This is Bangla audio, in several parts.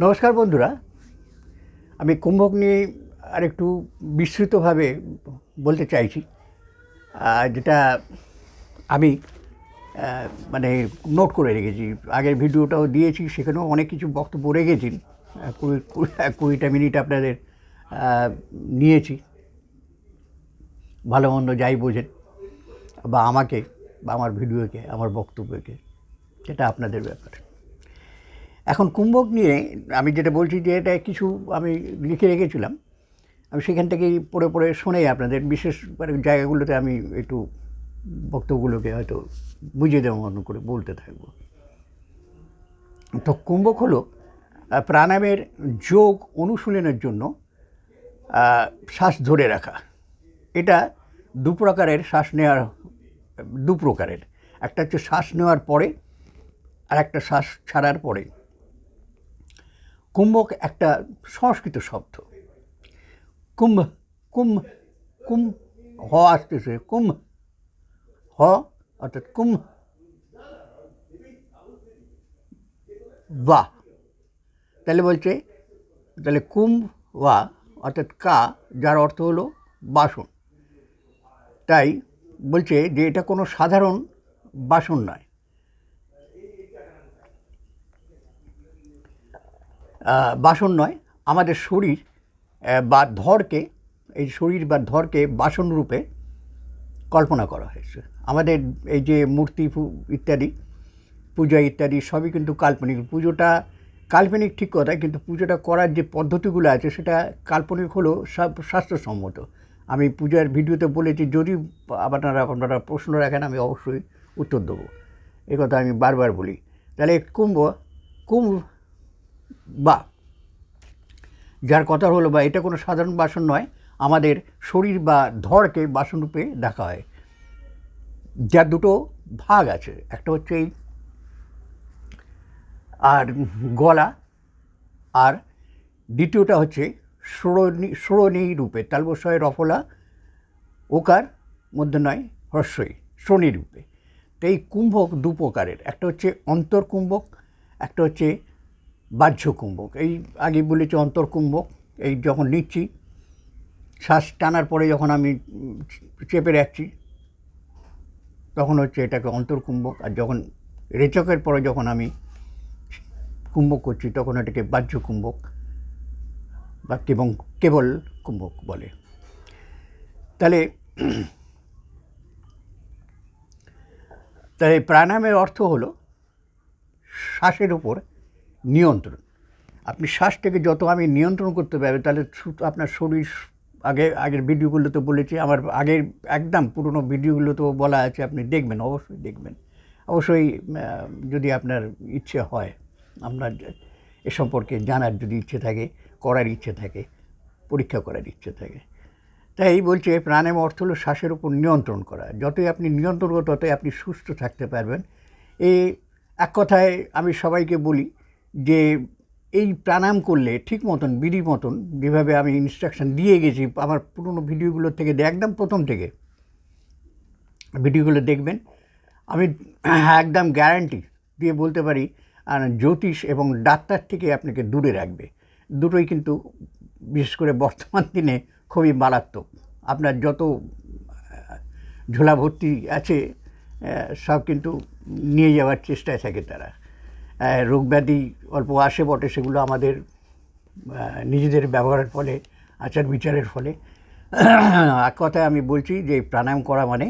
নমস্কার বন্ধুরা। আমি কুম্ভক নিয়ে আরেকটু বিস্তৃতভাবে বলতে চাইছি যেটা আমি মানে নোট করে রেখেছি। আগের ভিডিওটাও দিয়েছি, সেখানেও অনেক কিছু বক্তব্য রেখেছি। কুড়ি, কুড়ি- কুড়িটা মিনিট আপনাদের নিয়েছি। ভালো মন্দ যাই বোঝেন, বা আমাকে, বা আমার ভিডিওকে, আমার বক্তব্যকে, সেটা আপনাদের ব্যাপার। এখন কুম্ভক নিয়ে আমি যেটা বলছি যে এটা কিছু আমি লিখে রেখেছিলাম, আমি সেখান থেকেই পড়ে পড়ে শুনেই আপনাদের, বিশেষ মানে জায়গাগুলোতে আমি একটু বক্তব্যগুলোকে হয়তো বুঝিয়ে দেওয়া মতন করে বলতে থাকব। তো কুম্ভক হলো প্রাণায়ামের যোগ অনুশীলনের জন্য শ্বাস ধরে রাখা। এটা দু প্রকারের শ্বাস নেওয়ার, দু প্রকারের। একটা হচ্ছে শ্বাস নেওয়ার পরে, আর একটা শ্বাস ছাড়ার পরে। কুম্ভক একটা সংস্কৃত শব্দ। কুম্ভ কুম্ভ কুম হ আসতেছে, কুম্ভ, হ, অর্থাৎ কুম্ভ বা তাহলে বলছে, তাহলে কুম্ভ ওয়া অর্থাৎ কা, যার অর্থ হলো বাসন। তাই বলছে যে এটা কোনো সাধারণ বাসন নয় আহ, বাসন নয়, আমাদের শরীর বা ধরকে, এই শরীর বা ধরকে বাসন রূপে কল্পনা করা হয়েছে। আমাদের এই যে মূর্তি ইত্যাদি, পূজা ইত্যাদি, সবই কিন্তু কাল্পনিক। পুজোটা কাল্পনিক ঠিক কথা কিন্তু পুজোটা করার যে পদ্ধতিগুলো আছে, সেটা কাল্পনিক হলেও সব স্বাস্থ্যসম্মত। আমি পূজার ভিডিওতে বলেছি, যদি আপনারা আপনারা প্রশ্ন রাখেন, আমি অবশ্যই উত্তর দেবো। কথা আমি বারবার বলি। তাহলে কুম্ভ কুম্ভ বা যার কথা হলো বা এটা কোনো সাধারণ বাসন নয়, আমাদের শরীর বা ধরকে বাসনরূপে দেখা হয়। যার দুটো ভাগ আছে, একটা হচ্ছে এই আর গলা, আর দ্বিতীয়টা হচ্ছে ষোড়নী ষোড়নী রূপে, তালবসয়, রফলা, ওকার মধ্যে নয়, হ্রস্বই শ্রোণী রূপে। তো এই কুম্ভক দু প্রকারের একটা হচ্ছে অন্তর্কুম্ভক, একটা হচ্ছে বাহ্য কুম্ভক এই আগে বলেছি অন্তর্কুম্ভক, এই যখন নিচ্ছি, শ্বাস টানার পরে যখন আমি চেপে রাখছি, তখন হচ্ছে এটাকে অন্তর্কুম্ভক। আর যখন রেচকের পরে যখন আমি কুম্ভক করছি, তখন এটাকে বাহ্য কুম্ভক বা এবং কেবল কুম্ভক বলে। তাহলে তাই প্রাণায়ামের অর্থ হলো শ্বাসের উপর নিয়ন্ত্রণ। আপনি শ্বাসটাকে যত আমি নিয়ন্ত্রণ করতে পারবেন তাহলে আপনার শরীর আগে, আগের ভিডিওগুলো তো বলেছি, আমার আগের একদম পুরনো ভিডিওগুলো তো বলা আছে, আপনি দেখবেন, অবশ্যই দেখবেন। অবশ্যই যদি আপনার ইচ্ছে হয় আপনার এ সম্পর্কে জানার যদি ইচ্ছে থাকে, করার ইচ্ছে থাকে, পরীক্ষা করার ইচ্ছে থাকে। তাই বলছে প্রাণায়াম অর্থ হলো শ্বাসের উপর নিয়ন্ত্রণ করা। যতই আপনি নিয়ন্ত্রণ করবেন ততই আপনি সুস্থ থাকতে পারবেন। এই এক কথায় আমি সবাইকে বলি যে এই প্রাণায়াম করলে ঠিক মতন, বিধি মতন, যেভাবে আমি ইনস্ট্রাকশন দিয়ে গেছি, আমার পুরনো ভিডিওগুলো থেকে একদম প্রথম থেকে, ভিডিওগুলো দেখবেন, আমি একদম গ্যারান্টি দিয়ে বলতে পারি, আর জ্যোতিষ এবং ডাক্তার থেকে আপনাকে দূরে রাখবে। দুটোই কিন্তু বিশেষ করে বর্তমান দিনে খুবই মারাত্মক। আপনার যত ঝোলা ভর্তি আছে সব কিন্তু নিয়ে যাওয়ার চেষ্টায় থাকে তারা। রোগব্যাধি অল্প আসে বটে, সেগুলো আমাদের নিজেদের ব্যবহারের ফলে, আচার বিচারের ফলে। এক কথায় আমি বলছি যে প্রাণায়াম করা মানে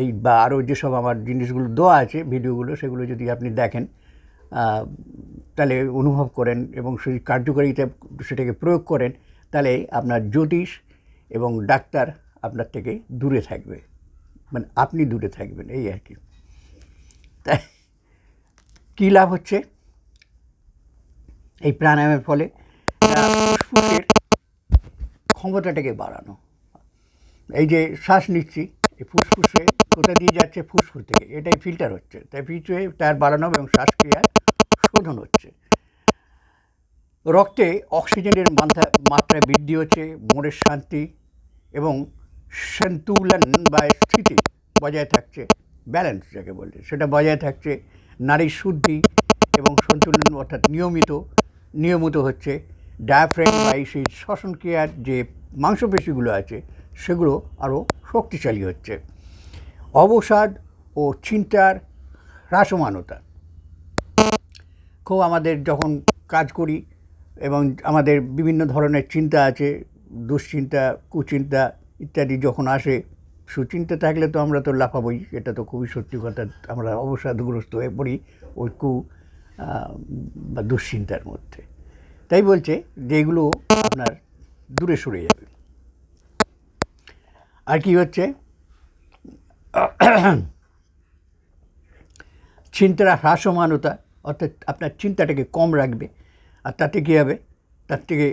এই বা আরও যেসব আমার জিনিসগুলো দেওয়া আছে, ভিডিওগুলো, সেগুলো যদি আপনি দেখেন তাহলে অনুভব করেন এবং সেই কার্যকারিতা সেটাকে প্রয়োগ করেন, তাহলে আপনার জ্যোতিষ এবং ডাক্তার আপনার থেকে দূরে থাকবে। মানে আপনি দূরে থাকবেন, এই আর কি। তাই কী লাভ হচ্ছে? এই প্রাণায়ামের ফলে ফুসফুসের ক্ষমতাটাকে বাড়ানো। এই যে শ্বাস নিচ্ছি, এই ফুসফুসে কোথা দিয়ে যাচ্ছে? ফুসফুস থেকে। এটাই ফিল্টার হচ্ছে। তাই ফিল্টারে তার বাড়ানো এবং শ্বাসক্রিয়ার শোধন হচ্ছে। রক্তে অক্সিজেনের মাত্রা মাত্রা বৃদ্ধি হচ্ছে, মনের শান্তি এবং সন্তুলন বা স্থিতি বজায় থাকছে। ব্যালেন্স যাকে বলে, সেটা বজায় থাকছে নারীর শুদ্ধি এবং সন্তুলন অর্থাৎ নিয়মিত নিয়মিত হচ্ছে ডায়াফ্রেম বা এই সেই শ্বসন ক্রিয়ার যে মাংসপেশিগুলো আছে, সেগুলো আরও শক্তিশালী হচ্ছে। অবসাদ ও চিন্তার হ্রাসমানতা। খুব আমাদের যখন কাজ করি এবং আমাদের বিভিন্ন ধরনের চিন্তা আছে, দুশ্চিন্তা, কুচিন্তা ইত্যাদি যখন আসে সুচিন্তা থাকলে তো আমরা তো লাফাবই, এটা তো খুবই সত্যি কথা। আমরা অবসাদগ্রস্ত হয়ে পড়ি কু বা দুশ্চিন্তার মধ্যে। তাই বলছে যে এগুলো আপনার দূরে সরে যাবে। আর কি হচ্ছে? চিন্তার হ্রাসমানতা, অর্থাৎ আপনার চিন্তাটাকে কম রাখবে, আর তাতে কী হবে? তার থেকে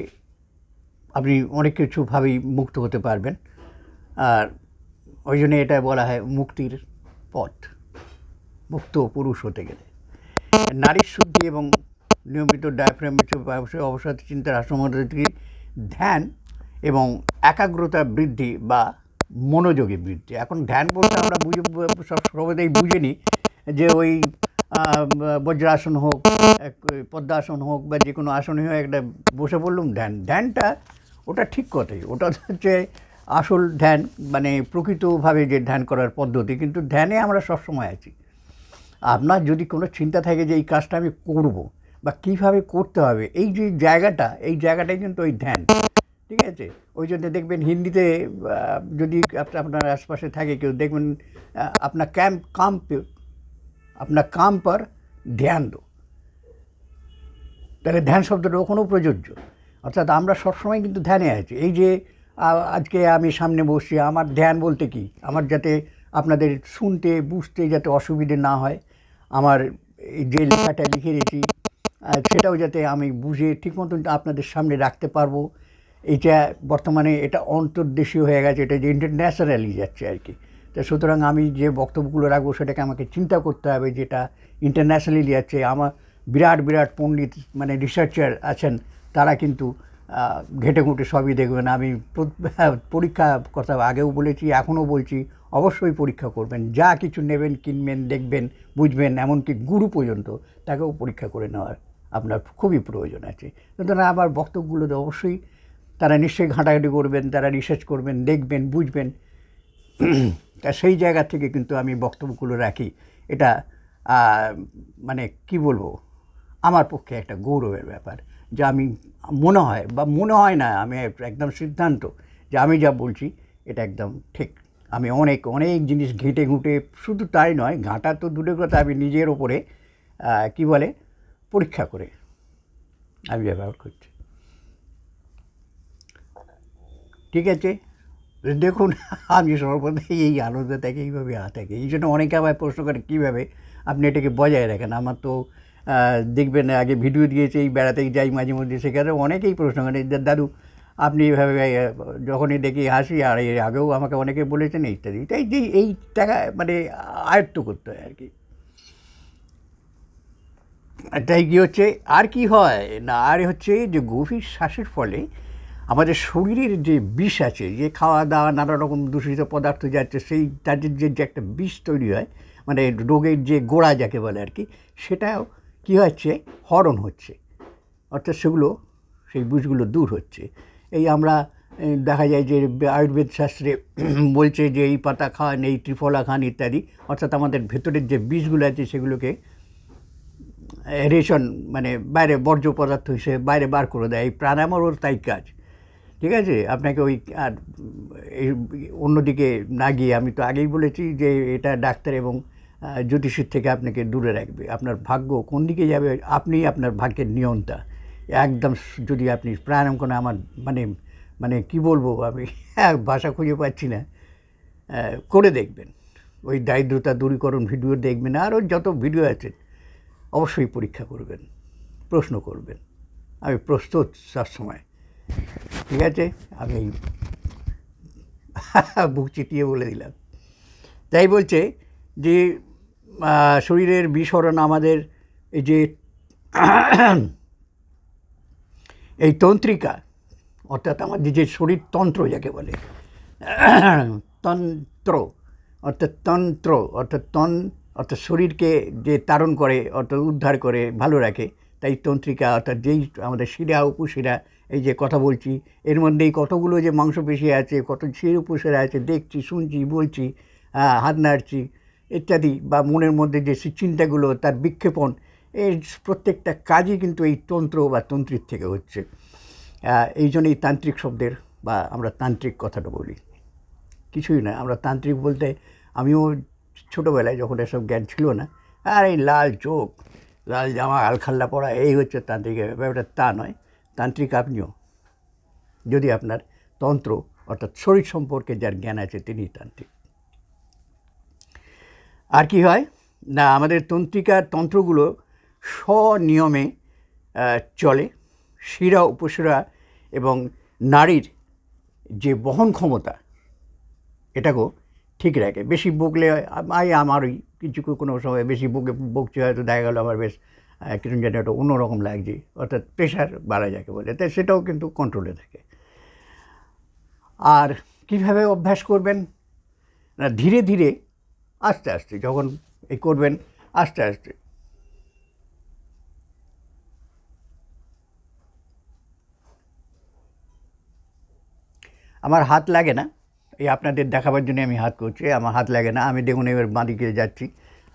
আপনি অনেক কিছুভাবেই মুক্ত হতে পারবেন। আর ওই জন্য এটা বলা হয় মুক্তির পথ। মুক্ত পুরুষ হতে গেলে। নারীর শুদ্ধি এবং নিয়মিত ডায়াফ্রামের অবসাদ, চিন্তার হ্রাসমানতা ধ্যান এবং একাগ্রতা বৃদ্ধি বা মনোযোগী বৃদ্ধি। এখন ধ্যান বলতে আমরা বুঝে, সব সর্বদাই বুঝে নিই যে ওই বজ্রাসন হোক পদ্মাসন হোক বা যে কোনো আসনে হোক, একটা বসে পড়লুম ধ্যান। ধ্যানটা ওটা ঠিক কথাই। ওটা হচ্ছে আসল ধ্যান মানে প্রকৃতভাবে যে ধ্যান করার পদ্ধতি, কিন্তু ধ্যানে আমরা সবসময় আছি। আপনার যদি কোনো চিন্তা থাকে যে এই কাজটা আমি করব বা কীভাবে করতে হবে, এই যে জায়গাটা, এই জায়গাটাই কিন্তু ওই ধ্যান, ঠিক আছে? ওই জন্য দেখবেন হিন্দিতে যদি আপ- আপনার আশপাশে থাকে কেউ, দেখবেন আপনার ক্যাম্প কাম আপনার কাম পর ধ্যান দো তাহলে ধ্যান শব্দটা ওখানেও প্রযোজ্য। অর্থাৎ আমরা সবসময় কিন্তু ধ্যানে আছি। এই যে আজকে আমি সামনে বসছি। আমার ধ্যান বলতে কি? আমার যাতে আপনাদের শুনতে, বুঝতে যাতে অসুবিধে না হয়, আমার যে লেখাটা লিখে রেখেছি সেটাও যাতে আমি বুঝে ঠিক মতন আপনাদের সামনে রাখতে পারব। এটা বর্তমানে এটা অন্তর্দেশীয় হয়ে গেছে, এটা যে ইন্টারন্যাশনালি যাচ্ছে আর কি। তো সুতরাং আমি যে বক্তব্যগুলো রাখব, সেটাকে আমাকে চিন্তা করতে হবে যেটা ইন্টারন্যাশনালি যাচ্ছে। আমার বিরাট বিরাট পণ্ডিত মানে রিসার্চার আছেন, তারা কিন্তু ঘেটে ঘুঁটে সবই দেখবেন। আমি প্র- পরীক্ষা কথা আগেও বলেছি, এখনও বলছি, অবশ্যই পরীক্ষা করবেন। যা কিছু নেবেন, কিনবেন, দেখবেন, বুঝবেন, এমনকি গুরু পর্যন্ত, তাকেও পরীক্ষা করে নেওয়ার আপনার খুবই প্রয়োজন আছে। সুতরাং আমার বক্তব্যগুলোতে অবশ্যই, তারা নিশ্চয়ই ঘাঁটাঘাঁটি করবেন, তারা রিসার্চ করবেন, দেখবেন, বুঝবেন। তা সেই জায়গা থেকে কিন্তু আমি বক্তব্যগুলো রাখি। এটা মানে কি বলব? আমার পক্ষে একটা গৌরবের ব্যাপার। যা আমি, মনে হয়, বা মনে হয় না, আমি একদম সিদ্ধান্ত যে আমি যা বলছি, এটা একদম ঠিক। আমি অনেক অনেক জিনিস ঘেঁটে ঘুঁটে, শুধু তাই নয়, ঘাঁটা তো দূরের কথা, আমি নিজের ওপরে কি বলে, পরীক্ষা করে আমি ব্যবহার করছি। ঠিক আছে? দেখুন, আমি সর্বদাই এই আনন্দ থেকে এইভাবে থাকে এই জন্য অনেকে আবার প্রশ্ন করে, কীভাবে? আপনি এটাকে বজায় রাখেন। আমার তো দেখবেন আগে ভিডিও দিয়েছে এই বেড়াতে যাই মাঝে মধ্যে সেখানে অনেকেই প্রশ্ন করে যে, দাদু আপনি এভাবে যখনই দেখি হাসি আর এর আগেও আমাকে অনেকে বলেছেন ইত্যাদি। তাই যে এই টাকা মানে আয়ত্ত করতে হয় আর কি। তাই কী হচ্ছে আর কি হয় না আর হচ্ছে যে গভীর শ্বাসের ফলে আমাদের শরীরের যে বিষ আছে যে খাওয়া দাওয়া নানা রকম দূষিত পদার্থ যাচ্ছে সেই তাদের যে একটা বিষ তৈরি হয় মানে রোগের যে গোড়া যাকে বলে আর কি সেটাও কী হচ্ছে? হরণ হচ্ছে। অর্থাৎ সেগুলো, সেই বিষগুলো দূর হচ্ছে। এই আমরা দেখা যায় যে আয়ুর্বেদ শাস্ত্রে বলছে যে এই পাতা খান, এই ত্রিফলা খান ইত্যাদি। অর্থাৎ আমাদের ভেতরের যে বিষগুলো আছে সেগুলোকে রেশন মানে বাইরে বর্জ্য পদার্থ হিসেবে বাইরে বার করে দেয়। এই প্রাণায়ামেরও তাই কাজ। ঠিক আছে? আপনাকে ওই, আর, এই, অন্যদিকে না গিয়ে আমি তো আগেই বলেছি যে এটা ডাক্তার এবং জ্যোতিষীর থেকে আপনাকে দূরে রাখবে। আপনার ভাগ্য কোন দিকে যাবে, আপনি আপনার ভাগ্যের নিয়ন্তা। একদম যদি আপনি প্রাণায়াম আমার মানে মানে কি বলব, আমি ভাষা খুঁজে পাচ্ছি না। করে দেখবেন। ওই দারিদ্রতা দূরীকরণ ভিডিও দেখবেন, আরও যত ভিডিও আছে, অবশ্যই পরীক্ষা করবেন, প্রশ্ন করবেন। আমি প্রস্তুত সবসময়। ঠিক আছে? আমি বুক চিটিয়ে বলে দিলাম। তাই বলছে যে শরীরের বিস্মরণ আমাদের এই যে এই তন্ত্রিকা, অর্থাৎ আমাদের যে শরীরতন্ত্র যাকে বলে, তন্ত্র, অর্থাৎ তন্ত্র, অর্থাৎ তন, অর্থাৎ শরীরকে যে তারণ করে, অর্থাৎ উদ্ধার করে, ভালো রাখে, তাই তন্ত্রিকা, অর্থাৎ যেই আমাদের শিরা, উপশিরা, এই যে কথা বলছি, এর মধ্যেই কতগুলো যে মাংসপেশি আছে, কত শির উপশিরা আছে, দেখছি, শুনছি, বলছি হাত নাড়ছি ইত্যাদি বা মনের মধ্যে যে চিন্তাগুলো, তার বিক্ষেপণ, এর প্রত্যেকটা কাজই কিন্তু এই তন্ত্র বা তন্ত্রীর থেকে হচ্ছে। এই জন্যই তান্ত্রিক শব্দের বা আমরা তান্ত্রিক কথাটা বলি। কিছুই না আমরা তান্ত্রিক বলতে আমিও ছোটোবেলায় যখন এসব জ্ঞান ছিল না, আর এই লাল চোখ, লাল জামা আলখাল্লা পরা, এই হচ্ছে তান্ত্রিক ব্যাপারটা তা নয়। তান্ত্রিক আপনিও, যদি আপনার তন্ত্র অর্থাৎ শরীর সম্পর্কে যার জ্ঞান আছে তিনি তান্ত্রিক। আর কি হয়? না, আমাদের তন্ত্রিকার তন্ত্রগুলো স্বনিয়মে চলে। শিরা, উপশিরা এবং নারীর যে বহন ক্ষমতা, এটাকেও ঠিক রাখে। বেশি বকলে আই আমারই কিছু কোনো সময় বেশি বকে, বকছে হয়তো দেখা গেলো আমার বেশ কিরম যেন একটা অন্যরকম লাগছে, অর্থাৎ প্রেশার বাড়া যাকে বলে। তাই সেটাও কিন্তু কন্ট্রোলে থাকে। আর কীভাবে অভ্যাস করবেন? না, ধীরে ধীরে আস্তে আস্তে, যখন এই করবেন, আস্তে আস্তে। আমার হাত লাগে না, এই আপনাদের দেখাবার জন্য আমি হাত করছি, আমার হাত লাগে না, আমি দেখুন এবার বাঁদিকে যাচ্ছি।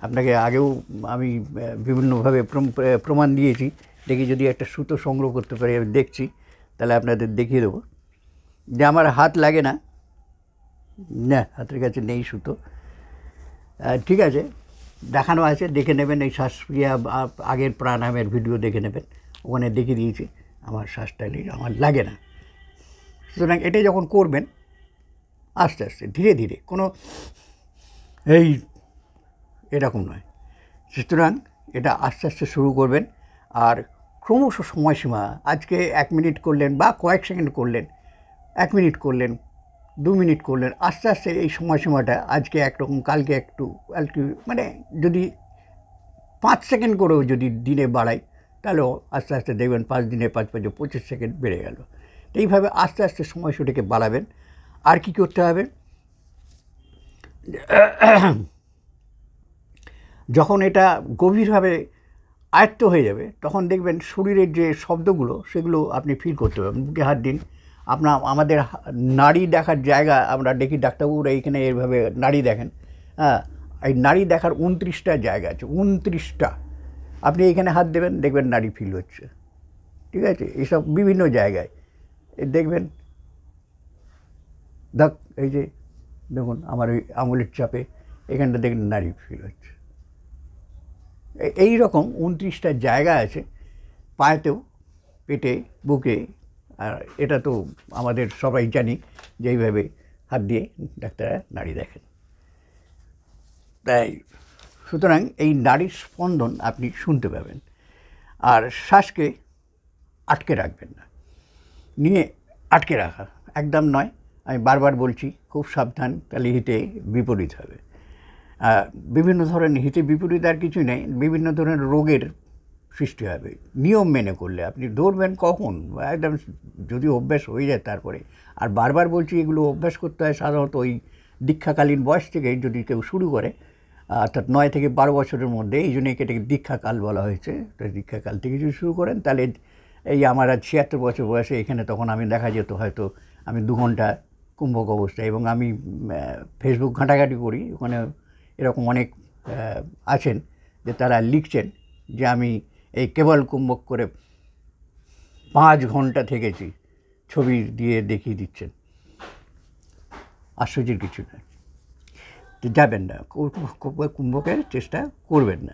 আপনাকে আগেও আমি বিভিন্নভাবে প্রমাণ দিয়েছি, দেখি যদি একটা সুতো সংগ্রহ করতে পারি, আমি দেখছি, তাহলে আপনাদের দেখিয়ে দেবো। যে আমার হাত লাগে না না, হাতের কাছে নেই সুতো। ঠিক আছে, দেখানো আছে, দেখে নেবেন, এই শ্বাসক্রিয়া আগের প্রাণায়ামের ভিডিও দেখে নেবেন। ওখানে দেখে দিয়েছি, আমার শ্বাসটা নেই আমার লাগে না। সুতরাং এটা যখন করবেন, আস্তে আস্তে, ধীরে ধীরে, কোনো এই এরকম নয়। সুতরাং এটা আস্তে আস্তে শুরু করবেন, আর ক্রমশ সময়সীমা, আজকে এক মিনিট করলেন বা কয়েক সেকেন্ড করলেন, এক মিনিট করলেন দু মিনিট করলেন। আস্তে আস্তে এই সময়সীমাটা আজকে একরকম, কালকে একটু, কালকে মানে যদি পাঁচ সেকেন্ড করেও যদি দিনে বাড়াই তাহলেও আস্তে আস্তে দেখবেন পাঁচ দিনে পাঁচ পাঁচে পঁচিশ সেকেন্ড বেড়ে গেল। এইভাবে আস্তে আস্তে সময়সূটিকে বাড়াবেন। আর কি করতে হবে? যখন এটা গভীরভাবে আয়ত্ত হয়ে যাবে, তখন দেখবেন শরীরের যে শব্দগুলো, সেগুলো আপনি ফিল করতে পারবেন। বুকে হাত দিন। আপনার আমাদের নাড়ি দেখার জায়গা আমরা দেখি ডাক্তারবাবুরা এইখানে এইভাবে নাড়ি দেখেন। হ্যাঁ এই নাড়ি দেখার উনত্রিশটা জায়গা আছে, উনত্রিশটা। আপনি এইখানে হাত দেবেন, দেখবেন নাড়ি ফিল হচ্ছে। ঠিক আছে? এসব বিভিন্ন জায়গায়। দেখবেন দেখ এই যে দেখুন, আমার ওই আঙুলের চাপে এখানটা দেখবেন নাড়ি ফিল হচ্ছে। এই রকম উনত্রিশটা জায়গা আছে, পায়েতেও, পেটে, বুকে আর এটা তো আমাদের সবাই জানি যে এইভাবে হাত দিয়ে ডাক্তাররা নাড়ি দেখেন। তাই সুতরাং এই নাড়ির স্পন্দন আপনি শুনতে পাবেন। আর শ্বাসকে আটকে রাখবেন না। নিয়ে আটকে রাখা। একদম নয়, আমি বারবার বলছি, খুব সাবধান, তাহলে হিতে বিপরীত হবে। বিভিন্ন ধরনের হিতে বিপরীত আর কিছু নেই। বিভিন্ন ধরনের রোগের সৃষ্টি হবে। নিয়ম মেনে করলে আপনি দৌড়বেন কখন? একদম যদি অভ্যাস হয়ে যায় তারপরে। আর বারবার বলছি, এগুলো অভ্যাস করতে হয় সাধারণত ওই দীক্ষাকালীন বয়স থেকে যদি কেউ শুরু করে, অর্থাৎ নয় থেকে বারো বছরের মধ্যে, এই জন্য এটাকে দীক্ষাকাল বলা হয়েছে। তো দীক্ষাকাল থেকে যদি শুরু করেন, তাহলে এই আমার আজ ছিয়াত্তর বছর বয়সে এখানে তখন আমি দেখা যেত, হয়তো আমি দু ঘণ্টা কুম্ভক অবস্থায় এবং আমি ফেসবুক ঘাঁটাঘাঁটি করি। ওখানে এরকম অনেক আছেন যে তারা লিখছেন যে আমি এই কেবল কুম্ভক করে পাঁচ ঘণ্টা থেকেছি ছবি দিয়ে দেখিয়ে দিচ্ছেন। আশ্চর্যের কিছু তো যাবেন না। কুম্ভকের চেষ্টা করবেন না।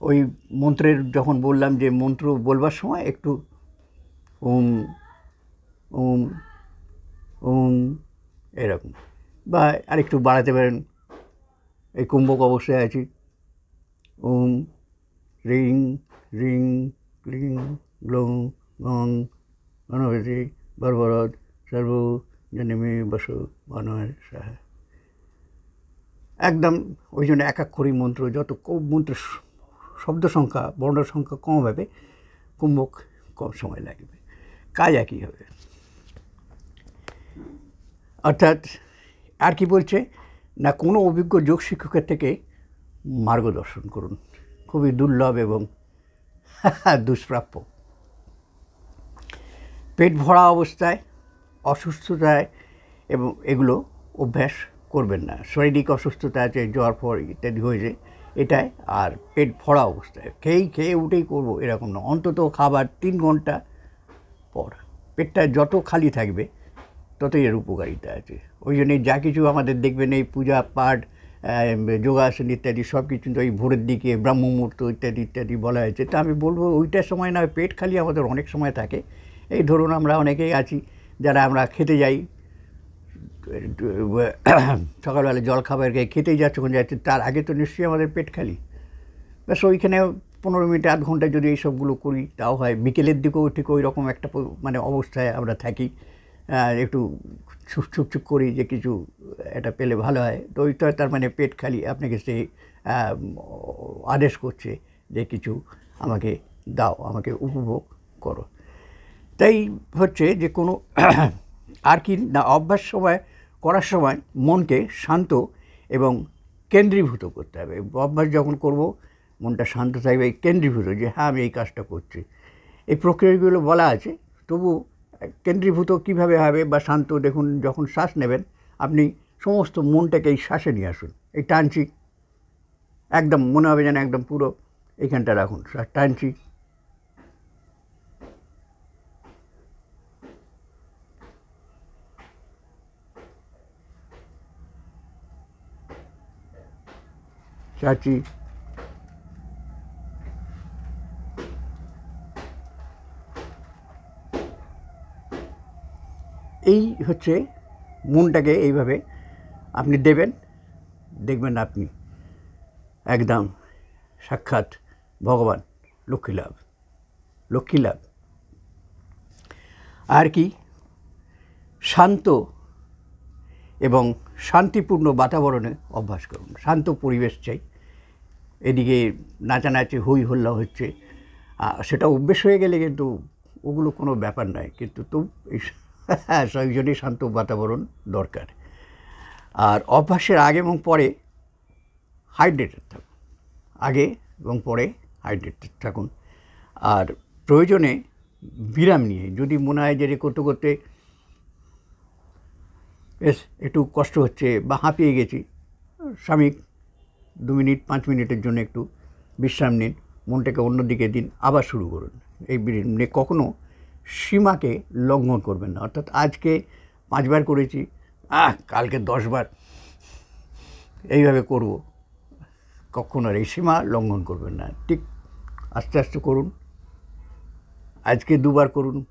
ওই মন্ত্রের যখন বললাম যে মন্ত্র বলবার সময় একটু ওম ওম ওম এরকম। বা আরেকটু বাড়াতে পারেন। এই কুম্ভক অবস্থায় আছি। ওম, রিং রিং, ক্লিং, গ্লং, গং গণপতি বর্বরদ সর্ব জনমে বস মনোহর সাহা। একদম ওই জন্য একাক্ষরী মন্ত্র, যত মন্ত্র শব্দ সংখ্যা, বর্ণ সংখ্যা কম হবে, কুম্ভক কম সময় লাগবে। কাজ একই হবে। অর্থাৎ আর কি বলছে? না কোনো অভিজ্ঞ যোগ শিক্ষকের থেকে মার্গদর্শন করুন। খুবই দুর্লভ এবং দুষ্প্রাপ্য। পেট ভরা অবস্থায়, অসুস্থতায়, এবং এগুলো অভ্যাস করবেন না। শারীরিক অসুস্থতা আছে, জ্বর, ফর ইত্যাদি হয়েছে, এটাই আর পেট ভরা অবস্থায়। খেয়েই খেয়ে উঠেই করব, এরকম না। অন্তত খাবার তিন ঘণ্টা পর। পেটটা যত খালি থাকবে, ততই এর উপকারিতা আছে। ওই জন্যই যা কিছু আমাদের দেখবেন, এই পূজা পাঠ যোগাসন ইত্যাদি সব কিছু ওই ভোরের দিকে ব্রাহ্ম মুহূর্ত ইত্যাদি ইত্যাদি বলা হয়েছে। তা আমি বলব, ওইটার সময় না, পেট খালি আমাদের অনেক সময় থাকে। এই ধরুন, আমরা অনেকেই আছি, যারা আমরা খেতে যাই, সকালবেলা জল খাবার খেয়ে খেতেই যাচ্ছে কোন যাচ্ছে, তার আগে তো নিশ্চয়ই আমাদের পেট খালি। ব্যাস, ওইখানে পনেরো মিনিট, আধ ঘণ্টা যদি এইসবগুলো করি, তাও হয়। বিকেলের দিকেও ঠিক ওই রকম একটা মানে অবস্থায় আমরা থাকি। একটু ছুক ছুক ছুক করি যে কিছু এটা পেলে ভালো হয়। তো ওইটা তার মানে পেট খালি আপনাকে সে আদেশ করছে যে কিছু আমাকে দাও, আমাকে উপভোগ করো। তাই হচ্ছে যে কোনো আর কি না, অভ্যাস সময়, করার সময় মনকে শান্ত এবং কেন্দ্রীভূত করতে হবে। অভ্যাস যখন করব, মনটা শান্ত থাকবে, কেন্দ্রীভূত যে হ্যাঁ আমি এই কাজটা করছি। এই প্রক্রিয়াগুলো বলা আছে তবু কেন্দ্রীভূত কীভাবে হবে বা শান্ত দেখুন, যখন শ্বাস নেবেন, আপনি সমস্ত মনটাকে এই শ্বাসে নিয়ে আসুন। এই টানছি, একদম মনে হবে যেন একদম পুরো এইখানটা রাখুন টানছি। চাচি এই হচ্ছে মনটাকে এইভাবে আপনি দেবেন, দেখবেন আপনি একদম সাক্ষাৎ ভগবান, লক্ষ্মী লাভ লক্ষ্মী লাভ। আর কি? শান্ত এবং শান্তিপূর্ণ বাতাবরণে অভ্যাস করুন। শান্ত পরিবেশ চাই। এদিকে নাচানাচি, হই হল্লা হচ্ছে। সেটা অভ্যেস হয়ে গেলে কিন্তু ওগুলো কোনো ব্যাপার নয়। কিন্তু তো এই জন্যই শান্ত বাতাবরণ দরকার। আর অভ্যাসের আগে এবং পরে হাইড্রেটেড থাকুন। আগে এবং পরে হাইড্রেটেড থাকুন। আর প্রয়োজনে বিরাম নিয়ে, যদি মনে হয় যে করতে করতে বেশ একটু কষ্ট হচ্ছে বা হাঁপিয়ে গেছি, স্বামী দু মিনিট, পাঁচ মিনিটের জন্য একটু বিশ্রাম নিন, মনটাকে অন্যদিকে দিন, আবার শুরু করুন। এই কখনও সীমাকে লঙ্ঘন করবেন না। অর্থাৎ আজকে পাঁচবার করেছি, আহ, কালকে দশবার। এইভাবে করব। কখনো আর এই সীমা লঙ্ঘন করবেন না। ঠিক আস্তে আস্তে করুন। আজকে দুবার করুন।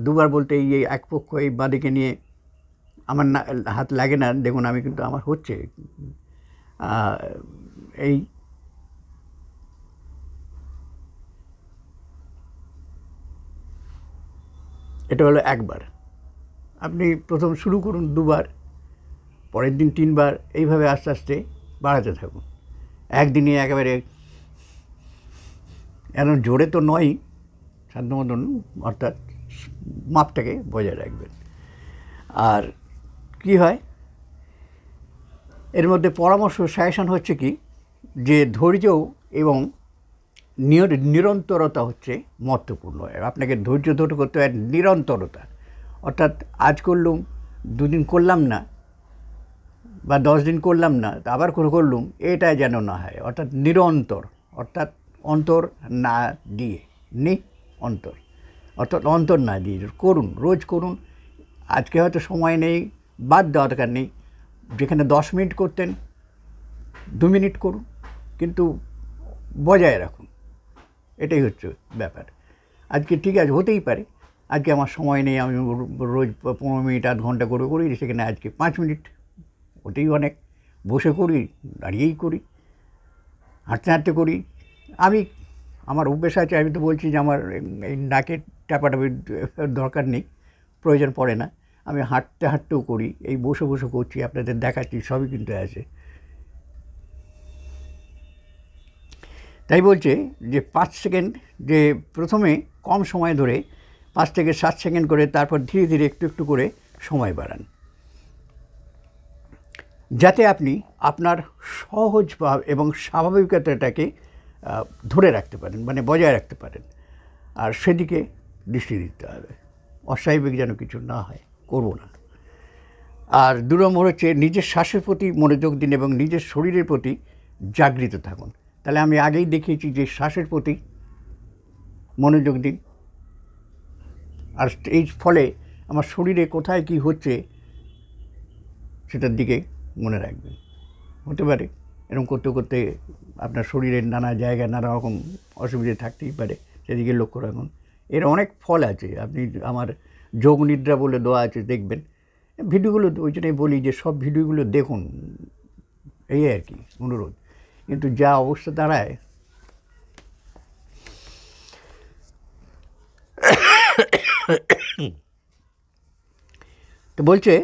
দুবার বলতে এই এক পক্ষ এই বাঁদিকে নিয়ে আমার না, হাত লাগে না। দেখুন, আমি কিন্তু, আমার হচ্ছে। এই এটা হলো একবার। আপনি প্রথম শুরু করুন দুবার, পরের দিন তিনবার, এইভাবে আস্তে আস্তে বাড়াতে থাকুন। একদিনে একেবারে এমন জোরে তো নয়ই সাধ্য মতন, অর্থাৎ মাপটাকে বজায় রাখবেন। আর কি হয়, এর মধ্যে পরামর্শ, সাজেশন হচ্ছে কি, যে ধৈর্য এবং নিরন্তরতা হচ্ছে মহত্বপূর্ণ। আপনাকে ধৈর্য ধরে করতে হয় নিরন্তরতা। অর্থাৎ আজ করলুম, দুদিন করলাম না, বা দশ দিন করলাম না আবার করে করলুম এটা যেন না হয়। অর্থাৎ নিরন্তর, অর্থাৎ অন্তর না দিয়ে, নি অন্তর। অর্থাৎ অন্তর না দিয়ে, করুন, রোজ করুন। আজকে হয়তো সময় নেই, বাদ দেওয়া দরকার নেই। যেখানে দশ মিনিট করতেন, দু মিনিট করুন, কিন্তু বজায় রাখুন। এটাই হচ্ছে ব্যাপার। আজকে ঠিক আছে, হতেই পারে। আজকে আমার সময় নেই, আমি রোজ পনেরো মিনিট, আধ ঘণ্টা করে করি, সেখানে আজকে পাঁচ মিনিট। ওটাই অনেক। বসে করি, দাঁড়িয়েই করি, হাঁটতে হাঁটতে করি। আমি, আমার অভ্যেস আছে, আমি তো বলছি যে আমার এই নাকের ট্যাপাটাপির দরকার নেই, প্রয়োজন পড়ে না। আমি হাঁটতে হাঁটতেও করি, এই বসে বসে করছি, আপনাদের দেখাচ্ছি, সবই কিন্তু আছে। তাই বলছে যে পাঁচ সেকেন্ড যে প্রথমে কম সময় ধরে পাঁচ থেকে সাত সেকেন্ড করে তারপর ধীরে ধীরে একটু একটু করে সময় বাড়ান। যাতে আপনি আপনার সহজ এবং স্বাভাবিকতাটাকে ধরে রাখতে পারেন মানে বজায় রাখতে পারেন। আর সেদিকে দৃষ্টি দিতে হবে। অস্বাভাবিক যেন কিছু না হয়, করব না। আর দু নম্বর হচ্ছে নিজের শ্বাসের প্রতি মনোযোগ দিন এবং নিজের শরীরের প্রতি জাগৃত থাকুন। তাহলে আমি আগেই দেখিয়েছি যে শ্বাসের প্রতি মনোযোগ দিন। আর এই ফলে আমার শরীরে কোথায় কি হচ্ছে সেটার দিকে মনে রাখবেন। হতে পারে, এরকম করতে করতে আপনার শরীরের নানা জায়গায় নানা রকম অসুবিধে থাকতেই পারে, সেদিকে লক্ষ্য রাখুন। এর অনেক ফল আছে, আপনি আমার যোগ নিদ্রা বলে দেওয়া আছে, দেখবেন। ভিডিওগুলো ওই জন্যই বলি যে সব ভিডিওগুলো দেখুন, এই আর কি, অনুরোধ। কিন্তু যা অবস্থা দাঁড়ায়। তো বলছে,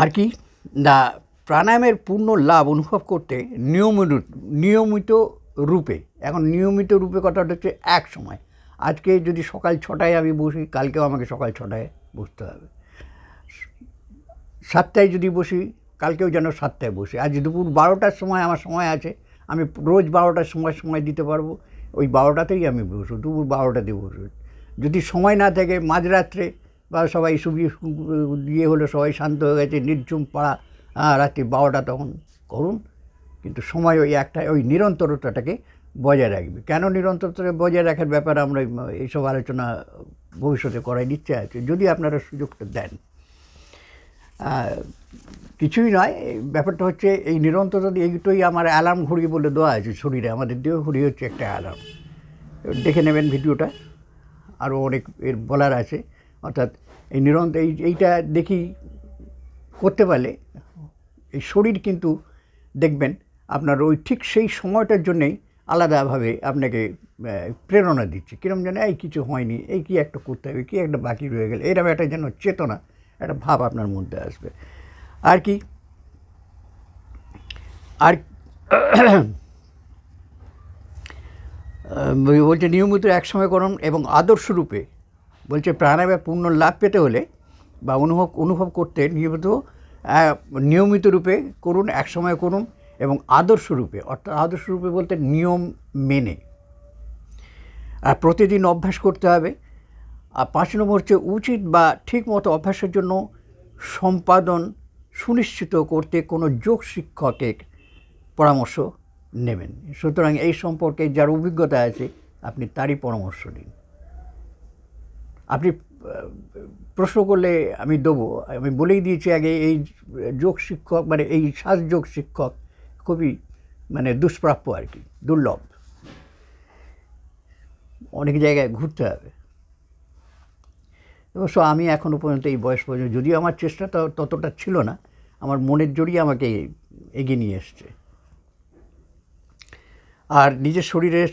আর কি, না, প্রাণায়ামের পূর্ণ লাভ অনুভব করতে নিয়মিত নিয়মিত রূপে, এখন নিয়মিত রূপে কথাটা হচ্ছে এক সময়। আজকে যদি সকাল ছটায় আমি বসি, কালকেও আমাকে সকাল ছটায় বসতে হবে। সাতটায় যদি বসি কালকেও যেন সাতটায় বসে। আজ দুপুর বারোটার সময় আমার সময় আছে, আমি রোজ বারোটার সময় সময় দিতে পারব। ওই বারোটাতেই আমি বসবো, দুপুর বারোটাতে বসবো। যদি সময় না থাকে, মাঝরাত্রে বা সবাই সুবি দিয়ে হলো, সবাই শান্ত হয়ে গেছে, নির্ঝুম পাড়া হ্যাঁ রাত্রি বারোটা তখন করুন। কিন্তু সময় ওই একটা, ওই নিরন্তরতাটাকে বজায় রাখবে। কেন নিরন্তরতা বজায় রাখার ব্যাপারে আমরা এইসব আলোচনা ভবিষ্যতে করার ইচ্ছে আছে, যদি আপনারা সুযোগটা দেন। কিছুই নয়। ব্যাপারটা হচ্ছে এই নিরন্তরতা এইটাই আমার অ্যালার্ম ঘড়ি বলে দেওয়া আছে শরীরে, আমাদের দেহ ঘড়ি হচ্ছে একটা অ্যালার্ম দেখে নেবেন ভিডিওটা। আরও অনেক এর বলার আছে। অর্থাৎ এই নিরন্তর এই এইটা দেখি করতে পারলে এই শরীর কিন্তু দেখবেন আপনার ওই ঠিক সেই সময়টার জন্যেই আলাদাভাবে আপনাকে প্রেরণা দিচ্ছে। কীরকম যেন, এই কিছু হয়নি, এই কি একটা করতে হবে, কী একটা বাকি রয়ে গেল? এরকম একটা যেন চেতনা একটা ভাব আপনার মধ্যে আসবে। আর কি? আর বলছে, নিয়মিত একসময় করুন এবং আদর্শরূপে। বলছে, প্রাণায়ামে পূর্ণ লাভ পেতে হলে বা অনুভব অনুভব করতে নিয়মিত নিয়মিত রূপে করুন, একসময় করুন এবং আদর্শ রূপে অর্থাৎ আদর্শ রূপে বলতে নিয়ম মেনে। আর প্রতিদিন অভ্যাস করতে হবে। আর পাঁচ নম্বর হচ্ছে উচিত বা ঠিক মতো অভ্যাসের জন্য সম্পাদন সুনিশ্চিত করতে কোনো যোগ শিক্ষকের পরামর্শ নেবেন। সুতরাং এই সম্পর্কে যার অভিজ্ঞতা আছে, আপনি তারই পরামর্শ নিন। আপনি প্রশ্ন করলে আমি দেবো। আমি বলেই দিয়েছি আগে, এই যোগ শিক্ষক মানে এই শ্বাসযোগ শিক্ষক খুবই মানে দুষ্প্রাপ্য আর কি, দুর্লভ। অনেক জায়গায় ঘুরতে হবে। অবশ্য আমি এখনও পর্যন্ত এই বয়স পর্যন্ত যদিও আমার চেষ্টা ততটা ছিল না, আমার মনের জোরই আমাকে এগিয়ে নিয়ে এসছে। আর নিজের শরীরে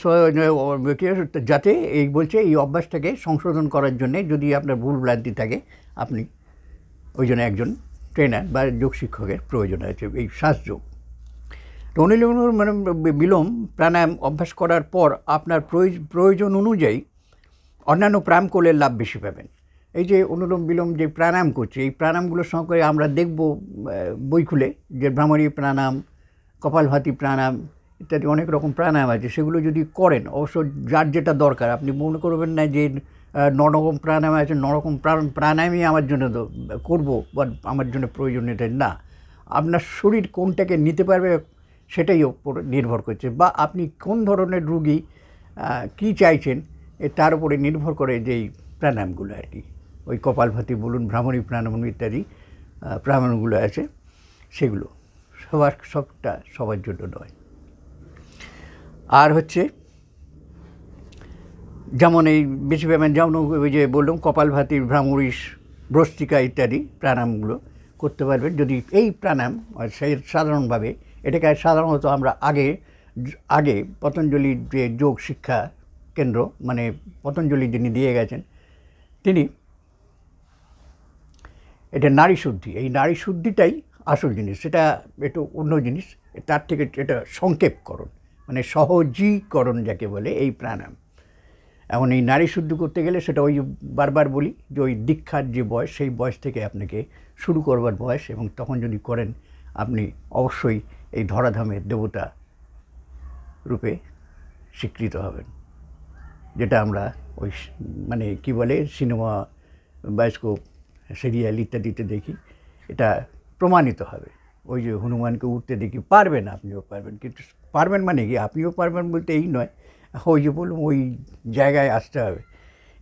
যাতে এই বলছে এই অভ্যাসটাকে সংশোধন করার জন্যে যদি আপনার ভুল ভ্রান্তি থাকে, আপনি ওই জন্য একজন ট্রেনার বা যোগ শিক্ষকের প্রয়োজন আছে এই শ্বাসযোগ তো অনুলোম মানে বিলোম প্রাণায়াম অভ্যাস করার পর আপনার প্রয়োজ- প্রয়োজন অনুযায়ী অন্যান্য প্রাণায়াম করলে লাভ বেশি পাবেন। এই যে অনুলোম বিলোম যে প্রাণায়াম করছে, এই প্রাণায়ামগুলোর সঙ্গে আমরা দেখব বই খুলে যে ভ্রামরী প্রাণায়াম, কপালভাতি প্রাণায়াম ইত্যাদি অনেক রকম প্রাণায়াম আছে, সেগুলো যদি করেন, অবশ্য যার যেটা দরকার, আপনি মনে করবেন না যে নরকম প্রাণায়াম আছে, নরকম প্রাণ, প্রাণায়ামই আমার জন্য করব বা আমার জন্য প্রয়োজন এটা না। আপনার শরীর কোনটাকে নিতে পারবে সেটাই ওপর নির্ভর করছে বা আপনি কোন ধরনের রুগী কী চাইছেন তার উপরে নির্ভর করে যেই প্রাণায়ামগুলো আর কি। ওই কপালভাতি বলুন ভ্রামরী প্রাণায়াম ইত্যাদি প্রাণায়ামগুলো আছে, সেগুলো। সবার সবটা সবার জন্য নয়। আর হচ্ছে, যেমন এই বেশি ব্যায়াম যেমন ওই যে বললাম কপালভাতি ভ্রামরিস ভ্রষ্টিকা ইত্যাদি প্রাণায়ামগুলো করতে পারবেন। যদি এই প্রাণায়াম সেই সাধারণভাবে এটাকে সাধারণত আমরা আগে আগে পতঞ্জলির যে যোগ শিক্ষা কেন্দ্র মানে পতঞ্জলি যিনি দিয়ে গেছেন, তিনি এটা নারী শুদ্ধি। এই নারী শুদ্ধিটাই আসল জিনিস। সেটা একটু অন্য জিনিস। তার থেকে এটা সংক্ষেপকরণ মানে সহজীকরণ যাকে বলে এই প্রাণায়াম। এখন এই নারী শুদ্ধ করতে গেলে সেটা ওই বারবার বলি যে ওই দীক্ষার যে বয়স, সেই বয়স থেকে আপনাকে শুরু করবার বয়স এবং তখন যদি করেন, আপনি অবশ্যই এই ধরাধামের দেবতা রূপে স্বীকৃত হবেন। যেটা আমরা ওই মানে কি বলে সিনেমা, বায়োস্কোপ সিরিয়াল ইত্যাদিতে দেখি। এটা প্রমাণিত হবে। ওই যে হনুমানকে উঠতে দেখি, পারবেন আপনিও পারবেন। কিন্তু পারবেন মানে কি? আপনিও পারবেন বলতে এই নয়। ওই যে বলুন ওই জায়গায় আসতে হবে।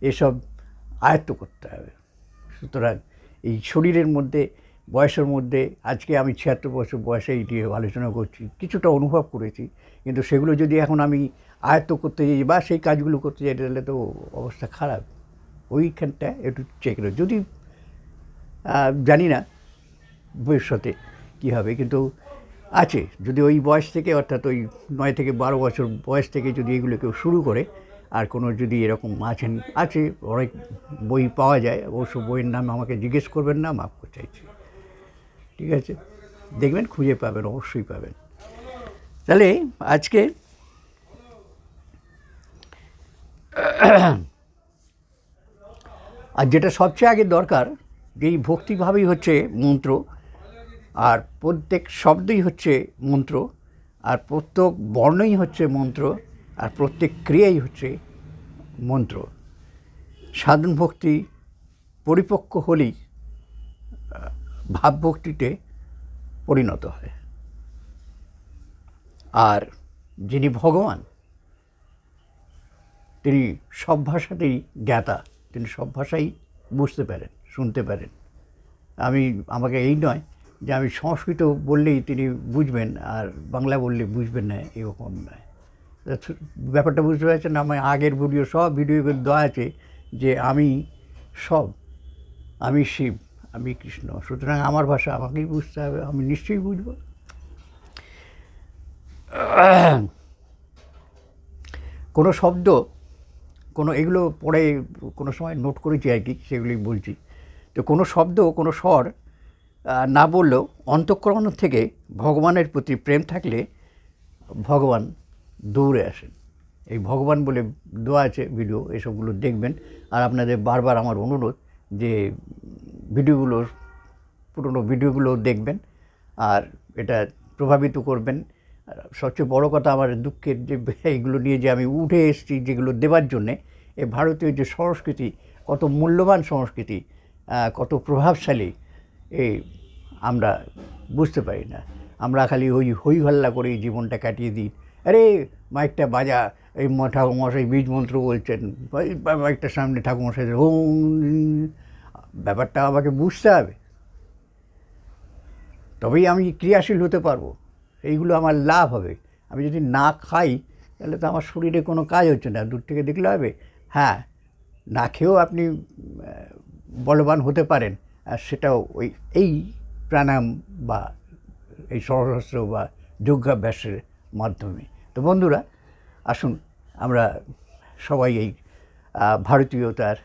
এসব আয়ত্ত করতে হবে। সুতরাং এই শরীরের মধ্যে, বয়সের মধ্যে, আজকে আমি ছিয়াত্তর বছর বয়সে এইটি আলোচনা করছি, কিছুটা অনুভব করেছি। কিন্তু সেগুলো যদি এখন আমি আয়ত্ত করতে যাই বা সেই কাজগুলো করতে যাই, তাহলে তো অবস্থা খারাপ। ওইখানটা একটু চেক যদি জানি না ভবিষ্যতে কী হবে, কিন্তু আছে। যদি ওই বয়স থেকে, অর্থাৎ ওই নয় থেকে বারো বছর বয়স থেকে যদি এগুলো কেউ শুরু করে, আর কোনো যদি এরকম আছেন, আছে, অনেক বই পাওয়া যায়, অবশ্য বইয়ের নাম আমাকে জিজ্ঞেস করবেন না, মাফ করতে চাইছি। ঠিক আছে? দেখবেন, খুঁজে পাবেন, অবশ্যই পাবেন। তাহলে আজকে আর যেটা সবচেয়ে আগে দরকার এই ভক্তিভাবেই হচ্ছে মন্ত্র, আর প্রত্যেক শব্দই হচ্ছে মন্ত্র, আর প্রত্যেক বর্ণই হচ্ছে মন্ত্র, আর প্রত্যেক ক্রিয়াই হচ্ছে মন্ত্র। সাধন ভক্তি পরিপক্ক হলেই ভাবভক্তিতে পরিণত হয়। আর যিনি ভগবান, তিনি সব ভাষাতেই জ্ঞাতা, তিনি সব ভাষাই বুঝতে পারেন। শুনতে পারেন। আমি, আমাকে এই নয় যে আমি সংস্কৃত বললেই তিনি বুঝবেন আর বাংলা বললে বুঝবেন না, এরকম নয়। ব্যাপারটা বুঝতে পারছেন আমার আগের ভিডিও, সব ভিডিওগুলো দেওয়া আছে যে আমি সব, আমি শিব, আমি কৃষ্ণ, সুতরাং আমার ভাষা আমাকেই বুঝতে হবে, আমি নিশ্চয়ই বুঝব। কোনো শব্দ, কোনো, এগুলো পরে কোনো সময় নোট করেছি আর কি সেগুলি বলছি। তো কোনো শব্দ, কোনো স্বর না বললেও অন্তঃকরণ থেকে ভগবানের প্রতি প্রেম থাকলে ভগবান দৌড়ে আসেন। এই ভগবান বলে দেওয়া আছে ভিডিও, এসবগুলো দেখবেন। আর আপনাদের বারবার আমার অনুরোধ যে ভিডিওগুলো, পুরনো ভিডিওগুলো দেখবেন আর এটা প্রভাবিত করবেন। সবচেয়ে বড় কথা আমার দুঃখের যে এইগুলো নিয়ে যে আমি উঠে এসেছি যেগুলো দেওয়ার জন্যে, এ ভারতীয় যে সংস্কৃতি, কত মূল্যবান সংস্কৃতি কত প্রভাবশালী, এই আমরা বুঝতে পারি না। আমরা খালি ওই হই হল্লা করে জীবনটা কাটিয়ে দিই। আরে, মাইকটা বাজা, এই ঠাকুরমশাই বীজ মন্ত্র বলছেন মাইকটার সামনে ঠাকুরমশাই ওম, ব্যাপারটা আমাকে বুঝতে হবে। তবেই আমি ক্রিয়াশীল হতে পারব। এইগুলো আমার লাভ হবে। আমি যদি না খাই, তাহলে তো আমার শরীরে কোনো কাজ হচ্ছে না। দূর থেকে দেখলে হবে হ্যাঁ না খেয়েও আপনি বলবান হতে পারেন সেটাও ওই, এই প্রাণায়াম বা এই সহস্র বা যোগাভ্যাসের মাধ্যমে। তো বন্ধুরা, আসুন আমরা সবাই এই ভারতীয়তার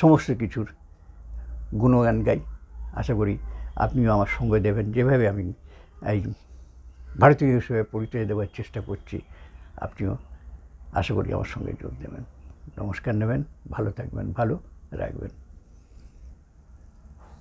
সমস্ত কিছুর গুণগান গাই। আশা করি আপনিও আমার সঙ্গে দেবেন। যেভাবে আমি এই ভারতীয় হিসেবে পরিচয় দেওয়ার চেষ্টা করছি, আপনিও আশা করি আমার সঙ্গে যোগ দেবেন। নমস্কার নেবেন ভালো থাকবেন ভালো রাখবেন।